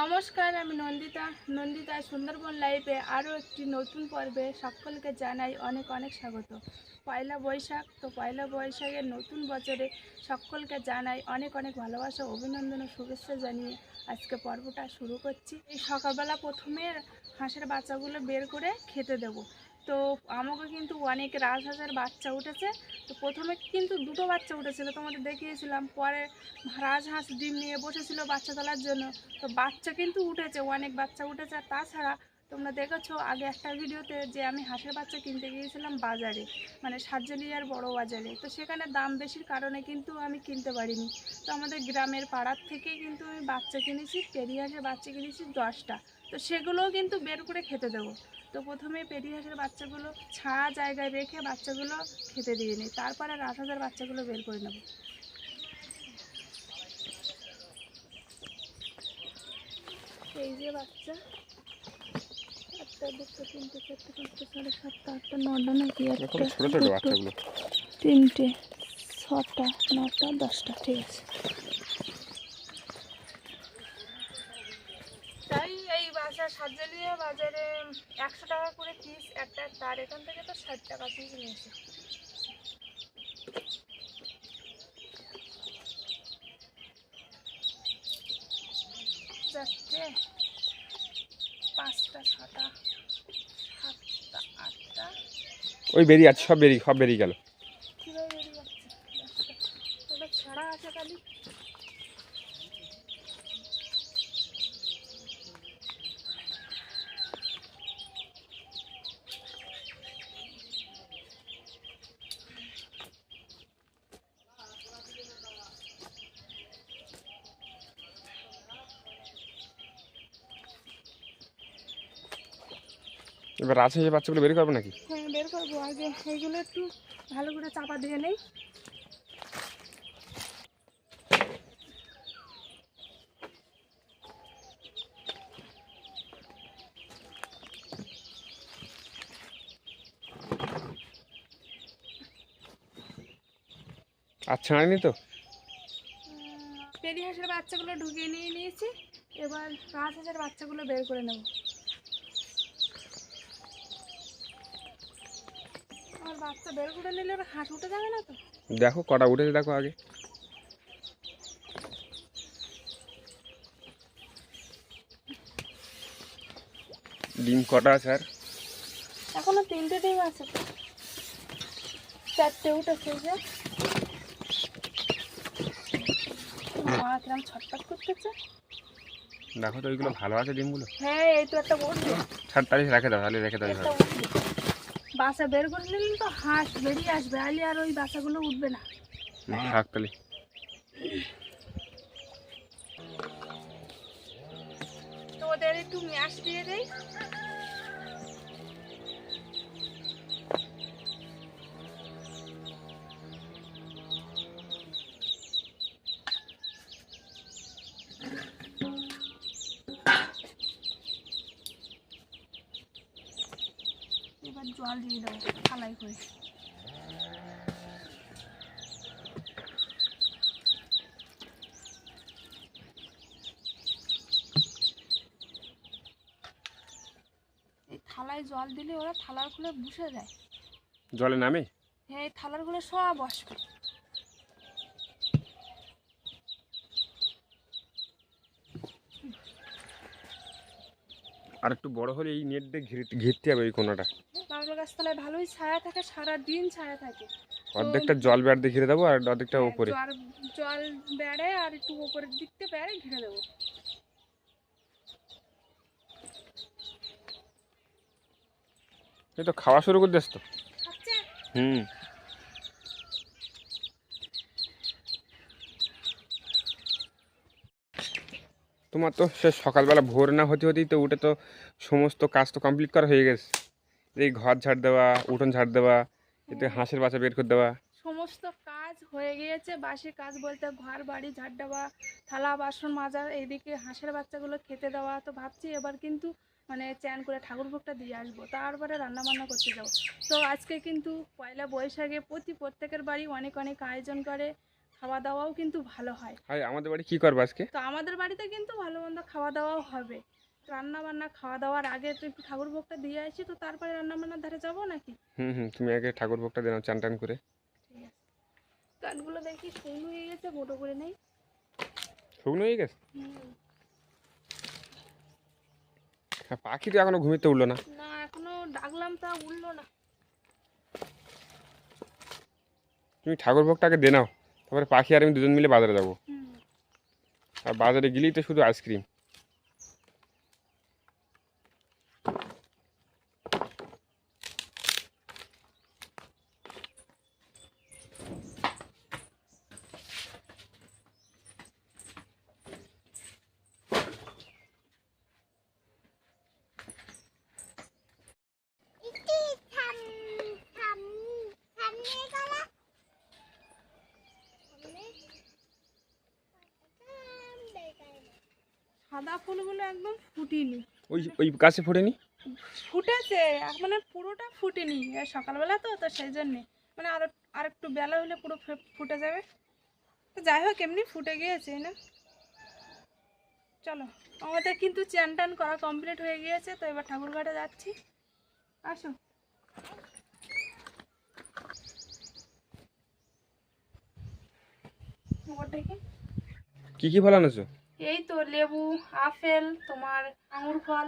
নমস্কার, আমি নন্দিতা। নন্দিতা সুন্দরবন লাইফে আরও একটি নতুন পর্বে সকলকে জানাই অনেক অনেক স্বাগত। পয়লা বৈশাখ, তো পয়লা বৈশাখের নতুন বছরে সকলকে জানাই অনেক অনেক ভালোবাসা, অভিনন্দন ও শুভেচ্ছা জানিয়ে আজকে পর্বটা শুরু করছি। এই সকালবেলা প্রথমে হাঁসের বাচ্চাগুলো বের করে খেতে দেবো। তো আমাকে কিন্তু অনেক রাজহাঁসের বাচ্চা উঠেছে। তো প্রথমে কিন্তু দুটো বাচ্চা উঠেছিল, তোমাদের দেখিয়েছিলাম। পরে রাজহাঁস ডিম নিয়ে বসেছিল বাচ্চা তোলার জন্য। তো বাচ্চা কিন্তু উঠেছে, অনেক বাচ্চা উঠেছে। আর তাছাড়া তোমরা দেখেছ আগে একটা ভিডিওতে যে আমি হাঁসের বাচ্চা কিনতে গিয়েছিলাম বাজারে মানে সার্জেলিয়ার বড় বাজারে। তো সেখানে দাম বেশির কারণে কিন্তু আমি কিনতে পারিনি। তো আমাদের গ্রামের পাড়ার থেকে কিন্তু আমি বাচ্চা কিনেছি পেরি হাঁসের বাচ্চা কিনেছি দশটা। তো সেগুলোও কিন্তু বের করে খেতে দেবো। তো প্রথমে পেরি হাঁসের বাচ্চাগুলো ছাড়া জায়গায় রেখে বাচ্চাগুলো খেতে দিয়ে নিই। তারপরে রাজহাঁসের বাচ্চাগুলো বের করে নেব। এই যে বাচ্চা একটা দুটো তিনটে চারটে পাঁচটা সাড়ে সাতটা আটটা নটা নাকি একটা তিনটে ছটা নটা দশটা ঠিক আছে তাই এই বাজার সাতজালিয়া বাজারে একশো টাকা করে পিস একটা তার এখান থেকে তো ষাট টাকা পিস নিয়েছে। পাঁচটা সাতটা, আটটা। ওই বেরিয়ে আছে, সব বেরিয়ে সব বেরিয়ে গেল কীভাবে বেরিয়ে যাচ্ছে দশটা ওটা ছাড়া আছে খালি এবার রাজহাঁসের বাচ্চাগুলো বের করব নাকি? হ্যাঁ বের করব। আগে এইগুলো একটু ভালো করে চাপা দিয়ে নেই। আচ্ছা আনিনি তো? পেরি হাঁসের বাচ্চাগুলো ঢুকিয়ে নিয়ে নিয়েছি। এবার রাজ হাঁসের বাচ্চাগুলো বের করে নেব। বের করে নিলে হাঁস উঠে যাবে না তো? দেখো কটা উঠেছে দেখো আগে। ডিম কটা আছে আর এখনও তিনটে ডিম আছে চারটে উঠেছে যে। মা কিরম ছটফট করতেছে। দেখো তো ওইগুলো ভালো আছে ডিমগুলো। হ্যাঁ এই তো একটা বড় ছাড় তাড়ি রেখে দাও তাহলে রেখে দাও বাসা বের করে নিলে তো হাঁস বেরিয়ে আসবে আলি আর ওই বাসাগুলো উঠবে না। থাক তাহলে। তো ওদের একটু ম্যাশ দিয়ে দেই। জল দিয়ে দেবো করে। থালায় জল দিলে ওরা থালার খুলে বসে যায়। জলে নামে? হ্যাঁ থালার খুলে সব বসবে আর একটু বড় হলে এই নেট দিয়ে ঘিরে ঘিরতে হবে এই কোনাটা। গাছতলায় ভালোই ছায়া থাকে সারা দিন ছায়া থাকে। অর্ধেকটা জল বেড় দিয়ে ঘিরে দেবো আর অর্ধেকটা হ্যাঁ, উপরে। জল বেড়ে আর একটু উপরের দিকতে বেড়ে ঘিরে দেবো। এই তো খাওয়া শুরু করে দিস তো? হুম। তোমার তো সে সকালবেলা ভোর না হতে হতেই তো উঠে তো সমস্ত কাজ তো কমপ্লিট করা হয়ে গেছে। এই ঘর ঝাড় দেওয়া উঠোন ঝাড় দেওয়া এতে হাঁসের বাচ্চা বের করে দেওয়া। সমস্ত কাজ হয়ে গিয়েছে বাসি কাজ বলতে ঘর বাড়ি ঝাড় দেওয়া থালা বাসন মাজা এইদিকে হাঁসের বাচ্চাগুলো খেতে দেওয়া। তো ভাবছি এবার কিন্তু মানে চ্যান করে ঠাকুর ভোগটা দিয়ে আসব তারপরে রান্না বান্না করতে যাব। তো আজকে কিন্তু পয়লা বৈশাখে প্রতি প্রত্যেকের বাড়ি অনেক অনেক আয়োজন করে খাওয়া দাওয়াও কিন্তু ভালো হয়। আমাদের বাড়ি কি করব আজকে? তো আমাদের বাড়িতে কিন্তু ভালো মন্দ খাওয়া দাওয়াও হবে। রান্না বান্না খাওয়া দাওয়ার আগে তো একটু ঠাকুর ভোগটা দিয়ে আসি তো তারপরে রান্না বান্নার ধারে যাব নাকি? হুম হুম তুমি আগে ঠাকুর ভোগটা দিলাম চান টান করে। কাঠগুলো দেখি শুকনো হয়ে গেছে মোটো করে নেই। শুকনো হয়ে গেছে? হ্যাঁ পাখি তো এখনও ঘুমিতে উঠল না। না এখনও ডাকলাম তা উঠল না। তুমি ঠাকুর ভোগটাকে দে নাও তারপরে পাখি আর আমি দুজন মিলে বাজারে যাব। আর বাজারে গেলেই তো শুধু আইসক্রিম সাদা ফুলগুলো একদম ফুটিনি। ওই ওই গাছে ফোটেনি? ফুটেছে মানে পুরোটা ফুটেনি। সকালবেলা তো তো সেই জন্যে। মানে আর আর একটু বেলা হলে পুরো ফুটে যাবে। তো যাই হোক এমনি ফুটে গিয়েছে না? চলো আমাদের কিন্তু চান টান করা কমপ্লিট হয়ে গিয়েছে তো এবার ঠাকুরঘাটে যাচ্ছি। আসো। কি? কি কি ফল আনেছো এই তো লেবু আপেল তোমার আঙুর ফল।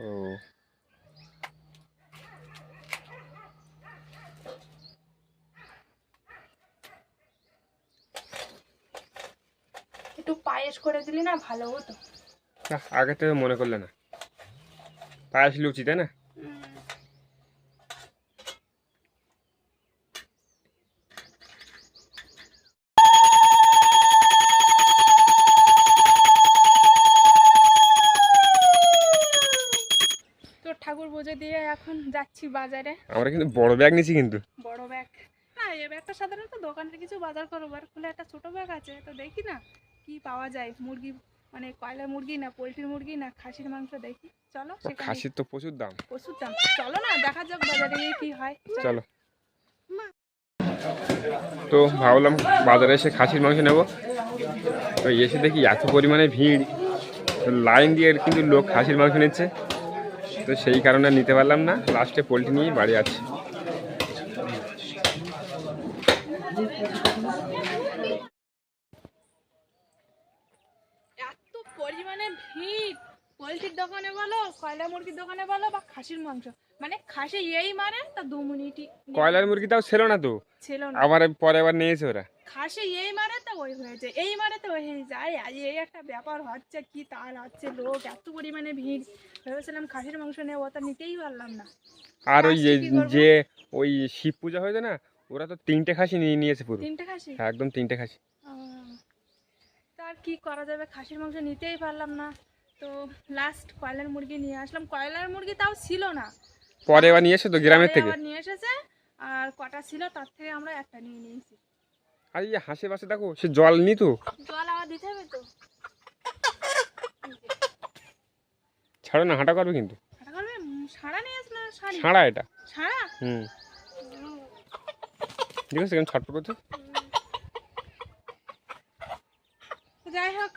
ও। একটু পায়েস করে দিলি না ভালো হতো। আগে থেকে মনে করলে না। পায়েস লুচি তাই না উম, তো ঠাকুর পুজো দিয়ে এখন বাজারে। আমরা কিন্তু বড় ব্যাগ নিয়েছি কিন্তু। বড় ব্যাগ না এই ব্যাগটা সাধারণত দোকানের কিছু বাজার করব আর খুলে একটা ছোট ব্যাগ আছে তো দেখি না কি পাওয়া যায়। মুরগি মানে কয়লার মুরগি না পোলট্রির মুরগি না খাসির মাংস দেখি। চলো খাসির তো প্রচুর দাম। প্রচুর দাম। চলো না দেখা যাক বাজারে গিয়ে কি হয়। চলো। চলো তো ভাবলাম বাজারে এসে খাসির মাংস নেব। তো এসে দেখি এত পরিমাণে ভিড়। লাইন দিয়ে কিন্তু লোক খাসির মাংস নিচ্ছে। তো সেই কারণে নিতে পারলাম না। লাস্টে পোলট্রি নিয়ে বাড়ি আছি। এত পরিমাণে ভিড়। পোলট্রির দোকানে বলো কয়লা মুরগির দোকানে বলো বা খাসির মাংস। মানে খাসি এই মারে তা দু মিনিটই কয়লার মুরগি তাও ছিল না তো? ছিল না। আবার পরে আবার নিয়েছে ওরা। খাসি এই মারে তো ওই হয়েছে এই মারে তো ওই হয়ে যায় আজ এই একটা ব্যাপার হচ্ছে কি তার হচ্ছে লোক এত পরিমাণে ভিড়। ভেবেছিলাম খাসির মাংস নেব তা নিতেই পারলাম না। আর ওই? যে ওই শিব পূজা হয়েছে না ওরা তো তিনটে খাসি নিয়ে নিয়েছে পুরো। তিনটে খাসি? হ্যাঁ একদম তিনটে খাসি। তার কি করা যাবে? খাসির মাংস নিতেই পারলাম না। তো লাস্ট কয়লার মুরগি নিয়ে আসলাম। কয়লার মুরগি তাও ছিল না। পরে এবার নিয়ে এসে তো গ্রামের থেকে? নিয়ে এসেছে আর কটা ছিল তার থেকে আমরা একটা নিয়ে নিয়েছি। আর এই হাঁসের বাসে দেখো সে জল নি তো। জল আবার দিতে হবে তো? ছাড়ো না হাঁটা করবে কিন্তু। ছাড়া এটা? হুম। ঠিক আছে কেমন ছটফট করছ। যাই হোক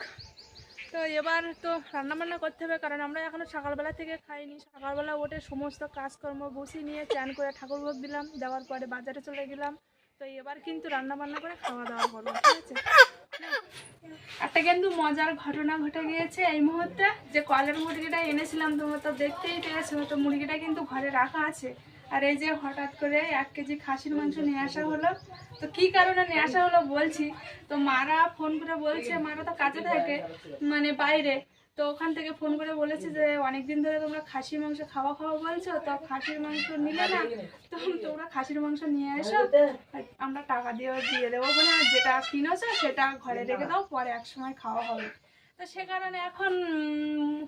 তো এবার তো রান্না বান্না করতে হবে কারণ আমরা এখনও সকালবেলা থেকে খাইনি। সকালবেলা উঠে সমস্ত কাজকর্ম বসিয়ে নিয়ে চান করে ঠাকুর ভোগ দিলাম দেওয়ার পরে বাজারে চলে গেলাম। তো এবার কিন্তু রান্না বান্না করে খাওয়া দাওয়া করব, ঠিক আছে? একটা কিন্তু মজার ঘটনা ঘটে গিয়েছে এই মুহূর্তে, যে কলের মুরগিটা এনেছিলাম তোমরা তো দেখতেই পেয়েছ, তো মুরগিটা কিন্তু ঘরে রাখা আছে। আর এই যে হঠাৎ করে এক কেজি খাসির মাংস নিয়ে আসা হলো, তো কি কারণে নিয়ে আসা হলো বলছি, তো মারা ফোন করে বলছে, মারা তো কাজে থাকে মানে বাইরে। তো ওখান থেকে ফোন করে বলেছে যে, অনেকদিন ধরে তোমরা খাসির মাংস খাওয়া খাওয়া বলছো, তো খাসির মাংস নিলে না, তো তোমরা খাসির মাংস নিয়ে এসো আমরা টাকা দিয়ে দিয়ে দেবো বলে যেটা কিনেছো সেটা ঘরে রেখে দাও, পরে এক সময় খাওয়া হবে। তো সে কারণে এখন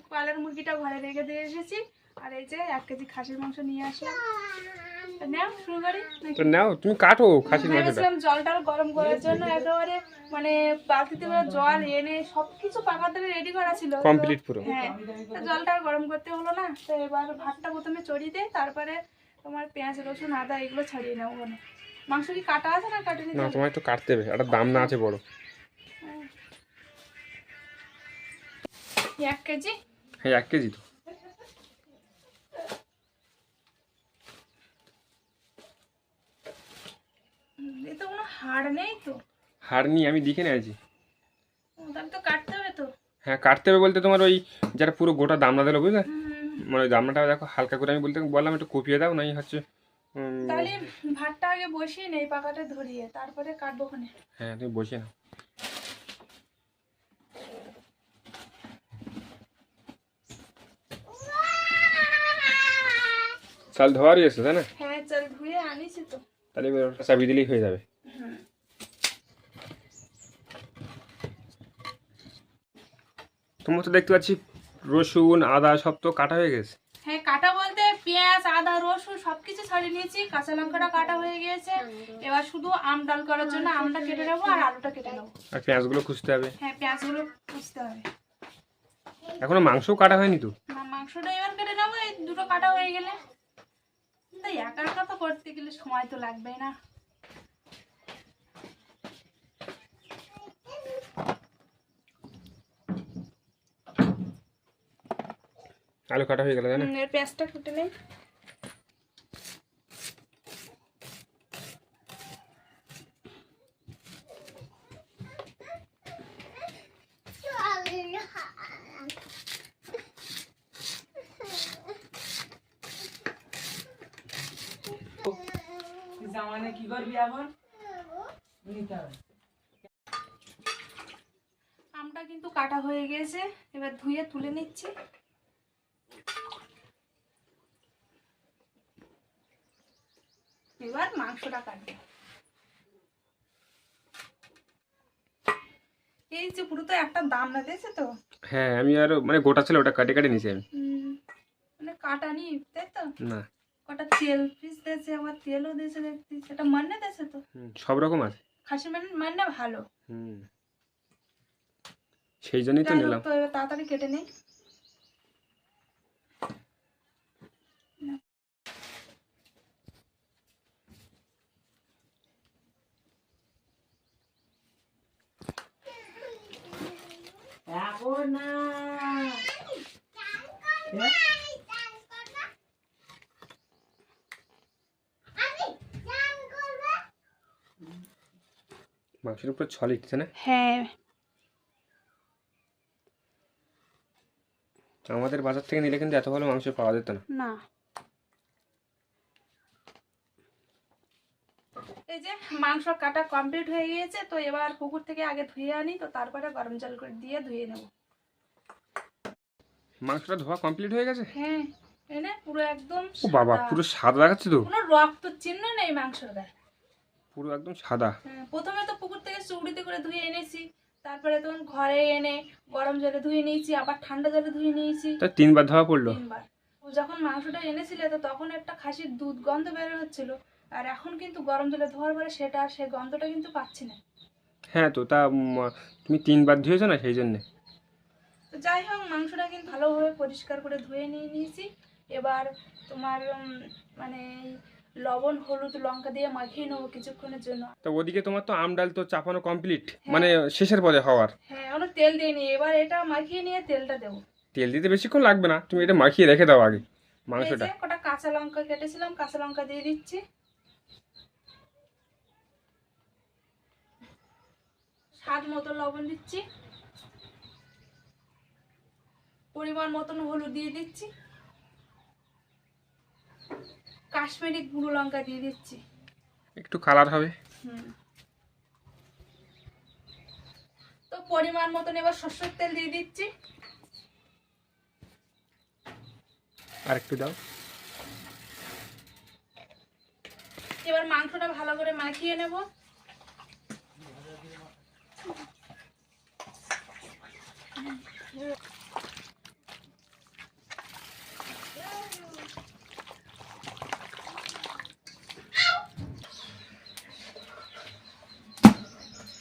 কয়লার মুরগিটা ঘরে রেখে দিয়ে এসেছি। আর এই যে, এক কেজি খাসির মাংস নিয়ে আসলাম। নাও শুরু করি তো নাও তুমি কাটো খাসির মাংসটা। জলটা গরম করার জন্য একেবারে মানে বালতিতে করে জল এনে সবকিছু পাকার ধরে রেডি করা ছিল কমপ্লিট পুরো। হ্যাঁ জলটা গরম করতে হলো না তো এবার ভাতটা প্রথমে চড়িয়ে দিয়ে তারপরে তোমার পেঁয়াজ রসুন আদা এগুলো ছাড়িয়ে নেব মানে। মাংস কি কাটা আছে না কাটেনি? না তোমার একটু কাটতে হবে একটা দাম না আছে বড়। এক কেজি? হ্যাঁ এক কেজি তো। হুম, কোনো হাড় নেই তো। হাড় নিয়ে আমি দেখে নিয়েছি। তাহলে তো কাটতে হবে তো। হ্যাঁ কাটতে হবে বলতে তোমার ওই যারা পুরো গোটা দামনা দিলো বুঝলে? মানে ওই দেখো হালকা করে আমি বলতে বললাম একটু কপিয়ে দাও নাই হচ্ছে তাহলে ভাতটা আগে বসিয়ে নেই পাকাটা ধরিয়ে তারপরে কাটবো ওখানে। হ্যাঁ তুমি বসে নাও। চাল ধোয়ারই এসে তাই না হ্যাঁ চল ধুয়ে আনিছি তো তাহলে এবার চাবি দিলেই হয়ে যাবে। তোমার তো দেখতে পাচ্ছি রসুন আদা সব তো কাটা হয়ে গেছে। হ্যাঁ কাটা বলতে পেঁয়াজ আদা রসুন সবকিছু ছাড়িয়ে নিয়েছি কাঁচা লঙ্কাটা কাটা হয়ে গিয়েছে। এবার শুধু আম ডাল করার জন্য আমটা কেটে নেব আর আলুটা কেটে নেব। আর পেঁয়াজগুলো খুঁজতে হবে। হ্যাঁ পেঁয়াজগুলো কুচতে হবে। এখনও মাংস কাটা হয়নি তো? মাংসটা এবার কেটে নেব এই দুটো কাটা হয়ে গেলে। তাই একা একা তো করতে গেলে সময় তো লাগবেই না। আলু কাটা হয়ে গেল জানেন এর পেঁয়াজটা কেটে নেই কি নিতে হবে আমটা কিন্তু কাটা হয়ে গিয়েছে এবার ধুয়ে তুলে নিচ্ছি। এবার মাংসটা কাটবো। এই যে পুরো তো একটা দাম না দিয়েছে তো? হ্যাঁ আমি আর মানে গোটা ছিল ওটা কাটে কাটে নিয়েছি আমি। মানে কাটা নি তাই তো? না। কটা তেল পিস দিয়েছে আবার তেলও দিয়েছে দেখছি সেটা মান্নে দিয়েছে তো? সব রকম আছে। খাসি মান মান্নে ভালো। হুম সেই জন্যই তো নিলাম। তো এবার তাড়াতাড়ি কেটে নেই। এখন না। মাংসের উপরে ছল ইচ্ছে না? হ্যাঁ। আমাদের বাজার থেকে নিলে কিন্তু এত ভালো মাংস পাওয়া যেত না। না। এই যে মাংস কাটা কমপ্লিট হয়ে গিয়েছে তো এবার পুকুর থেকে আগে ধুয়ে আনি তো তারপরে গরম জল করে দিয়ে ধুয়ে নেব। মাংসটা ধোয়া কমপ্লিট হয়ে গেছে? হ্যাঁ এনে পুরো একদম ও বাবা পুরো সাদা দেখাচ্ছে তো। কোনো রক্ত চিহ্ন নেই মাংসের গায়ে। পুরো একদম সাদা। হ্যাঁ, প্রথমে তো পুকুর থেকে চুড়িতে করে ধুয়ে এনেছি তারপরে তখন ঘরে এনে গরম জলে ধুয়ে নিয়েছি আবার ঠান্ডা জলে ধুয়ে নিয়েছি। তা তিনবার ধোয়া পড়ল? তিনবার। ও যখন মাংসটা এনেছিলে তো তখন একটা খাসির দুধ গন্ধ বের হচ্ছিল আর এখন কিন্তু গরম জলে ধোয়ার পরে সেটা আর সেই গন্ধটা কিন্তু পাচ্ছি না। হ্যাঁ তো তা তুমি তিনবার ধুয়েছো না সেই জন্যে? তো যাই হোক মাংসটা কিন্তু ভালোভাবে পরিষ্কার করে ধুয়ে নিয়ে নিয়েছি। এবার তোমার মানে লবণ হলুদ লঙ্কা দিয়ে মাখিয়ে নেব কিছুক্ষণের জন্য। তো ওদিকে তোমার তো আম ডাল তো চাপানো কমপ্লিট মানে শেষের পদে হওয়ার। হ্যাঁ এখনও তেল দিয়ে নিই এবার এটা মাখিয়ে নিয়ে তেলটা দেবো। তেল দিতে বেশিক্ষণ লাগবে না তুমি এটা মাখিয়ে রেখে দাও আগে মাংসটা। কটা কাঁচা লঙ্কা কেটেছিলাম কাঁচা লঙ্কা দিয়ে দিচ্ছি। স্বাদ মতো লবণ দিচ্ছি। পরিমাণ মতন হলুদ দিয়ে দিচ্ছি। কাশ্মীরি গুঁড়ো লঙ্কা দিয়ে দিচ্ছি। একটু কালার হবে। তো পরিমাণ মতন এবার সর্ষের তেল দিয়ে দিচ্ছি। আর একটু দাও। এবার মাংসটা ভালো করে মাখিয়ে নেব।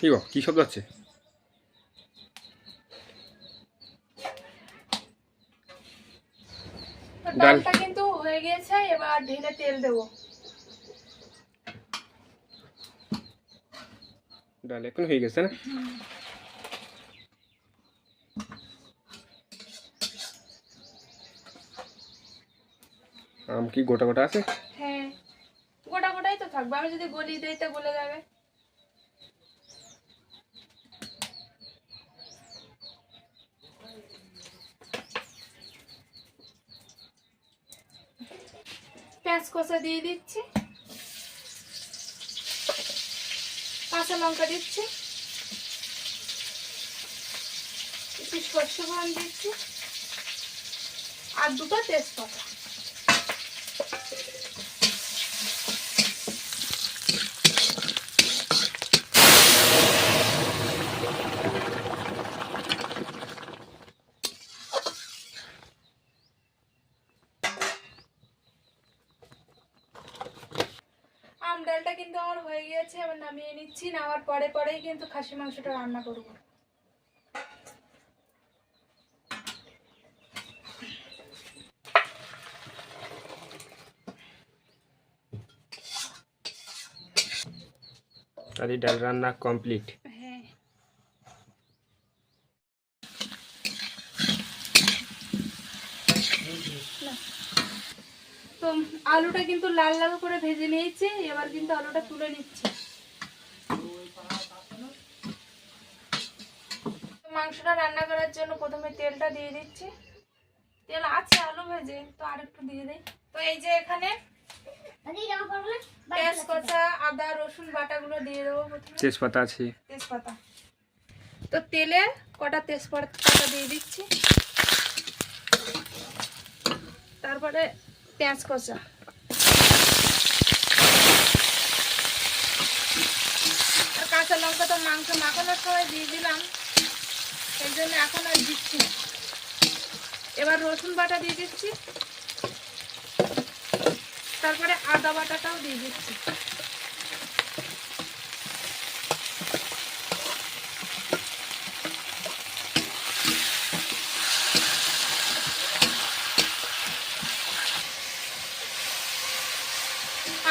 কি গো কি শব্দ ডাল। ডালটা কিন্তু হয়ে গেছে এবার ঢেলে তেল দেবো। ডাল এখন হয়ে গেছে না? আম কি গোটা গোটা আছে? হ্যাঁ গোটা গোটাই তো থাকবে। আমি যদি গলিয়ে দিই তো গলে যাবে। পেঁয়াজ কষা দিয়ে দিচ্ছি। কাঁচা লঙ্কা দিচ্ছি। একটু সর্ষে ফোড়ন দিচ্ছি। আর দুটো তেজপাতা আম ডালটা কিন্তু আমার হয়ে গিয়েছে এবার নামিয়ে নিচ্ছি নেওয়ার পরে পরেই কিন্তু খাসি মাংসটা রান্না করব। আর এই ডাল রান্না কমপ্লিট হ্যাঁ। তো আলুটা কিন্তু লাল লাল করে ভেজে নিয়েছি এবার কিন্তু আলুটা তুলে নিচ্ছি। মাংসটা রান্না করার জন্য প্রথমে তেলটা দিয়ে দিচ্ছি। তেল আছে আলু ভেজে তো আর একটু দিয়ে দিই। তো এই যে এখানে কচা আদা রসুন বাটাগুলো দিয়ে দেবো তেজপাতা আছে। তেজপাতা। তো তেলে কটা তেজপাতা দিয়ে দিচ্ছি। তারপরে পেঁয়াজ কষা। আর কাঁচা লঙ্কা তো মাংস মাখানোর সময় দিয়ে দিলাম। সেই জন্য এখন আর দিচ্ছি। এবার রসুন বাটা দিয়ে দিচ্ছি। তারপরে আদা বাটাটাও দিয়ে দিচ্ছি।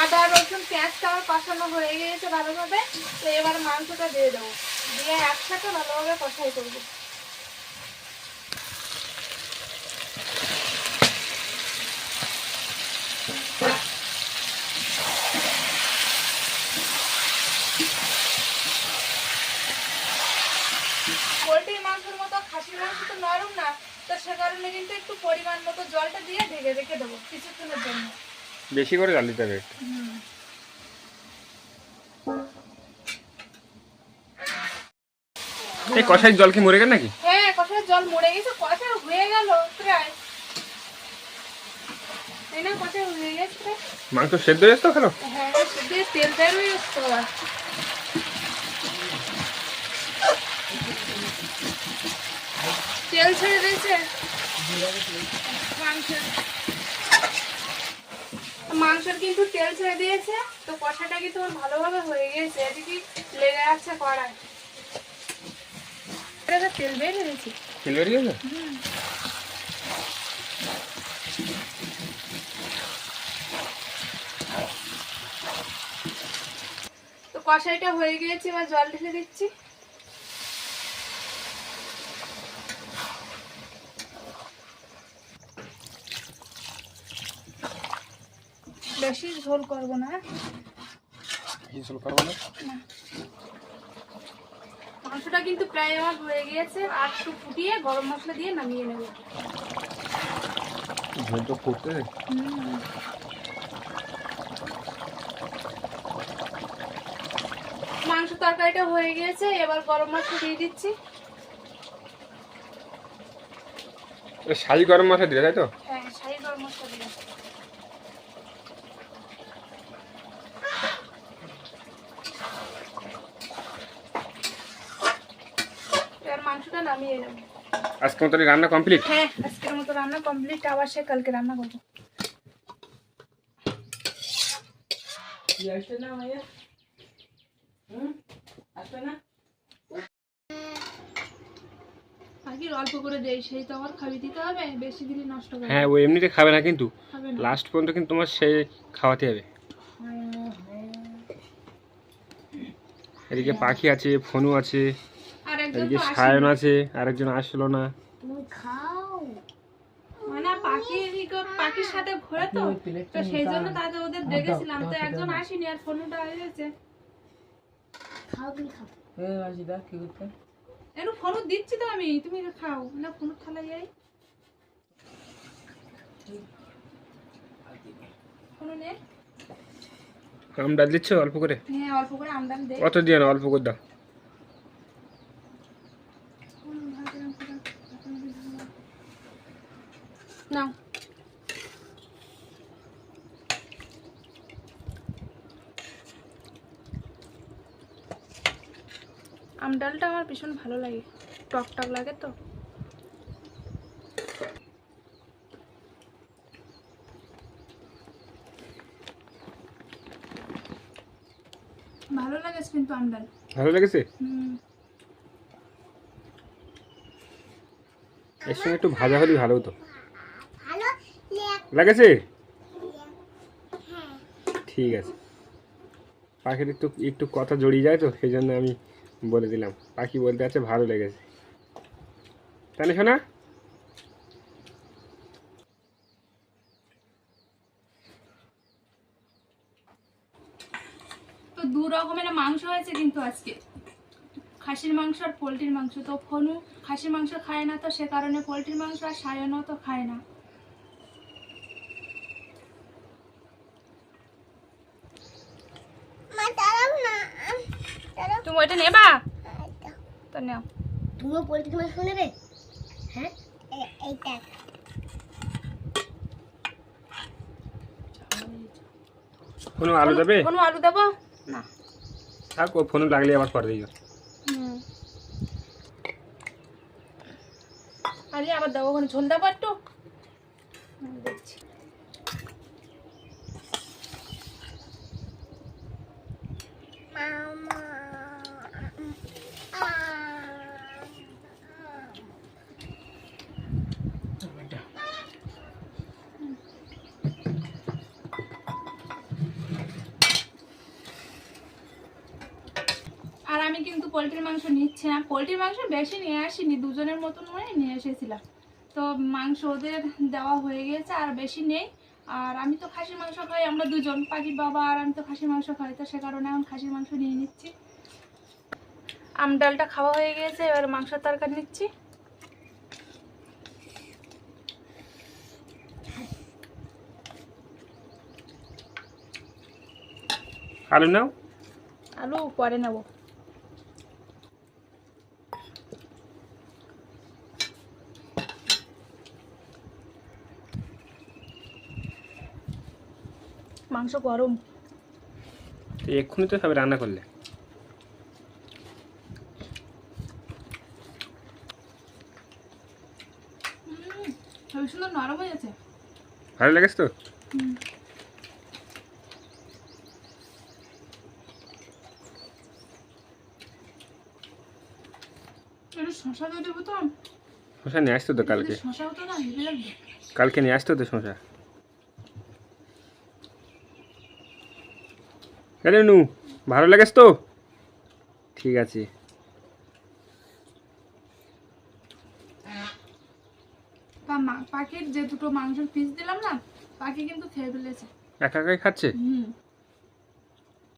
আদা, রসুন, পেঁয়াজটা আমার কষানো হয়ে গিয়েছে ভালোভাবে। তো এবার মাংসটা দিয়ে দেবো। দিয়ে একসাথে ভালোভাবে কষাই করব পোলট্রির মাংসের মতো খাসির মাংস তো নরম না কারণে কিন্তু একটু পরিমাণ মতো জলটা দিয়ে ঢেকে রেখে দেবো কিছুক্ষণের জন্য। বেশি করে জাল দিতে হবে একটু। এই কষাই জল কি মরে গেল নাকি? হ্যাঁ কষার জল মরে গেছে কষা হয়ে গেল প্রায়। তাই না কষা হয়ে গেছে মাংস সেদ্ধ তো খেলো? হ্যাঁ তেল তেল ছেড়ে দিয়েছে? মাংসের কিন্তু তেল ছেড়ে দিয়েছে তো কষাটা কিন্তু আমার ভালোভাবে হয়ে গেছে এদিকে লেগে যাচ্ছে কড়াই। এটা তেল বের হয়েছে তেল বেরিয়ে গেছে? তো কষাইটা হয়ে গিয়েছে এবার জল ঢেলে দিচ্ছি। বেশি ঝোল করব না। জল করব না? মাংসটা কিন্তু প্রায় আমার হয়ে গিয়েছে আর একটু ফুটিয়ে গরম মশলা দিয়ে নামিয়ে নেব। ঝোল তো ফুটতে মাংস তরকারিটা হয়ে গিয়েছে এবার গরম মশলা দিয়ে দিচ্ছি। শাহি গরম মশলা দিলে তাই তো? হ্যাঁ শাহি গরম মশলা দিলাম এবার মাংসটা নামিয়ে নেব। আজকে মতো রান্না কমপ্লিট হ্যাঁ আজকের মতো রান্না কমপ্লিট আবার সে কালকে রান্না করব। কি আসছে না মাইয়া হুম আসবে না আগে অল্প করে দেই সেই তো আবার খাবি দিতে হবে বেশি দিলে নষ্ট করে হ্যাঁ ও এমনিতে খাবে না কিন্তু। লাস্ট পর্যন্ত কিন্তু তোমার সে খাওয়াতে হবে। এদিকে পাখি আছে ফনু আছে। এদিকে। সায়ন আছে আরেকজন আসলো না। তুমি খাও। মানে পাখি পাখির সাথে ঘোরে তো তো সেই জন্য। তাদের ওদের তো একজন আসেনি আর ফোনটা হয়ে গেছে। খাও তুমি খাও। এ মাসিদা কি করতে একটু ফোন দিচ্ছি তো আমি তুমি খাও। না ফোন থালা যাই ফোন নে। আম দিচ্ছ অল্প করে? হ্যাঁ অল্প করে দে। অত দিয়ে না অল্প করে দাও। নাও আম ডালটা আমার ভীষণ ভালো লাগে। টক টক লাগে তো। ভালো লাগে কিন্তু আম ডাল। ভালো লেগেছে? হুম। এর সঙ্গে একটু ভাজা হলেই ভালো হতো। লাগেছে? হ্যাঁ। ঠিক আছে। পাখির একটু একটু কথা জড়িয়ে যায় তো সেই জন্য আমি বলে দিলাম। পাখি বলতে আছে ভালো লেগেছে। না শোনা। তো দু রকমের মাংস হয়েছে কিন্তু আজকে। খাসির মাংস আর পোলট্রির মাংস। তো ফনু খাসির মাংস খায় না তো সে কারণে পোলট্রির মাংস আর সায়নও তো খায় না মা দাঁড়াও না দাঁড়াও তুমি ওইটা নেবা? তো নেও। তুমিও পোলট্রি মাংস নেবে? হ্যাঁ? এইটা কোনো আলু দেবে? ফনু আলু দেবো? না। থাক ও ফোন লাগলে আবার পরে দিও আরে আবার দেবো ওখানে। ঝোল দেবো একটু হুম, দিচ্ছি। মামা আর আমি কিন্তু পোলট্রির মাংস নিচ্ছি না। পোলট্রির মাংস বেশি নিয়ে আসিনি দুজনের মতন হয়ে নিয়ে এসেছিলাম। তো মাংস ওদের দেওয়া হয়ে গেছে আর বেশি নেই। আর আমি তো খাসির মাংস খাই আমরা দুজন পাখির বাবা আর আমি তো খাসির মাংস খাই তো সে কারণে এখন খাসির মাংস নিয়ে নিচ্ছি। আম ডালটা খাওয়া হয়ে গেছে এবার মাংসের তরকারি নিচ্ছি। আলু নাও? আলু পরে নেব। মাংস গরম। তো এক্ষুনি তো সবে রান্না করলে। সুন্দর নরম হয়ে গেছে। ভালো লেগেছে তো। শশা নিয়ে আসতো তো কালকে। শশা হতো না কালকে নিয়ে আসতো তো শশা আরে নু ভালো লাগেস তো? ঠিক আছে। পাখির যে দুটো মাংসের পিস দিলাম না পাখি কিন্তু খেয়ে ফেলেছে। একা একাই খাচ্ছে? হুম।